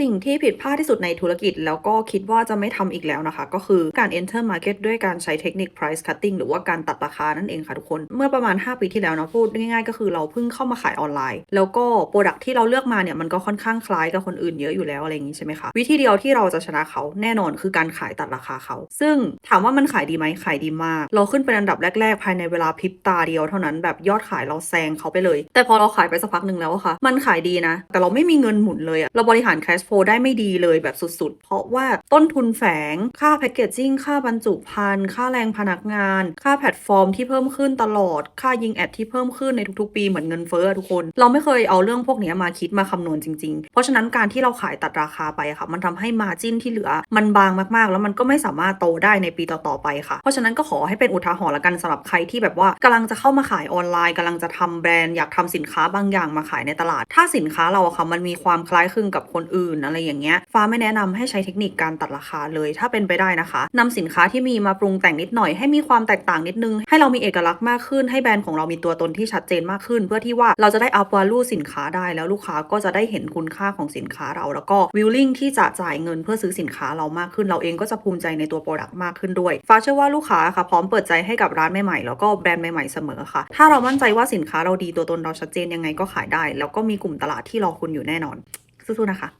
สิ่งที่ผิดพลาดที่สุดในธุรกิจ แล้วก็คิดว่าจะไม่ทำอีกแล้วนะคะ ก็คือการ enter market ด้วยการใช้เทคนิค price cutting หรือว่าการตัดราคานั่นเองค่ะทุกคน เมื่อประมาณ 5 ปีที่แล้วนะพูดง่ายๆ ก็คือเราเพิ่งเข้ามาขายออนไลน์ แล้วก็โปรดักที่เราเลือกมาเนี่ยมันก็ค่อนข้างคล้ายกับคนอื่นเยอะอยู่แล้วอะไรอย่างนี้ใช่ไหมคะวิธีเดียวที่เราจะชนะเขาแน่นอนคือการขายตัดราคาเขา ซึ่งถามว่ามันขายดีไหมขายดีมาก เราขึ้นเป็นอันดับแรก ๆ ภายในเวลาพริบตาเดียวเท่านั้นแบบยอดขายเราแซงเขาไปเลย แต่พอเราขายไปสักพักหนึ่งแล้วอะค่ะ มันขายดีนะ แต่เราไม่มีเงินหมุนเลยอะเราบริหาร cash flow ได้ไม่ดีเลยแบบสุดๆ เพราะว่าต้นทุนแฝง ค่าแพคเกจจิ้ง ค่าบรรจุภัณฑ์ ค่าแรงพนักงาน ค่าแพลตฟอร์มที่เพิ่มขึ้นตลอด ค่ายิงแอดที่เพิ่มขึ้นในทุกๆ ปีเหมือนเงินเฟ้อทุกคน เราไม่เคยเอาเรื่องพวกนี้มาคิดมาคำนวณจริงๆ เพราะฉะนั้นการที่เราขายตัดราคาไปอะค่ะ มันทำให้มาจิ้นที่เหลือ มันบางมากๆ แล้วมันก็ไม่สามารถโตได้ในปีต่อๆไปค่ะ เพราะฉะนั้นก็ขอให้เป็นอุทาหรณ์ละกันสำหรับใครที่แบบว่ากำลังจะเข้ามาขายออนไลน์กำลังจะทำแบรนด์อยากทำสินค้าบางอย่างมาขายในตลาด ถ้าสินค้าเราอะค่ะมันมีความคล้ายคลึงกับคนอื่นอะไรอย่างเงี้ยฟ้าไม่แนะนำให้ใช้เทคนิคการตัดราคาเลยถ้าเป็นไปได้นะคะนำสินค้าที่มีมาปรุงแต่งนิดหน่อยให้มีความแตกต่างนิดนึง ให้เรามีเอกลักษณ์มากขึ้น ให้แบรนด์ของเรามีตัวตนที่ชัดเจนมากขึ้น เพื่อที่ว่าเราจะได้อัพวาลูสินค้าได้แล้วลูกค้าก็จะได้เห็นคุณค่าของสินค้าเรา แล้วก็วิลลิ่งที่จะจ่ายเงินเพื่อซื้อสินค้าเรามากขึ้น เราเองก็จะภูมิใจในตัวโปรดักต์มากขึ้นด้วยฟ้าเชื่อว่าลูกค้าค่ะพร้อมเปิดใจให้กับร้านใหม่ๆแล้วก็แบรนด์ใหม่ๆเสมอค่ะ ถ้าเรามั่นใจว่าสินค้าเราดีตัวตนเราชัดเจนยังไงก็ขายได้ แล้วก็มีกลุ่มตลาดที่รอคุณอยู่แน่นอนสู้ๆนะคะ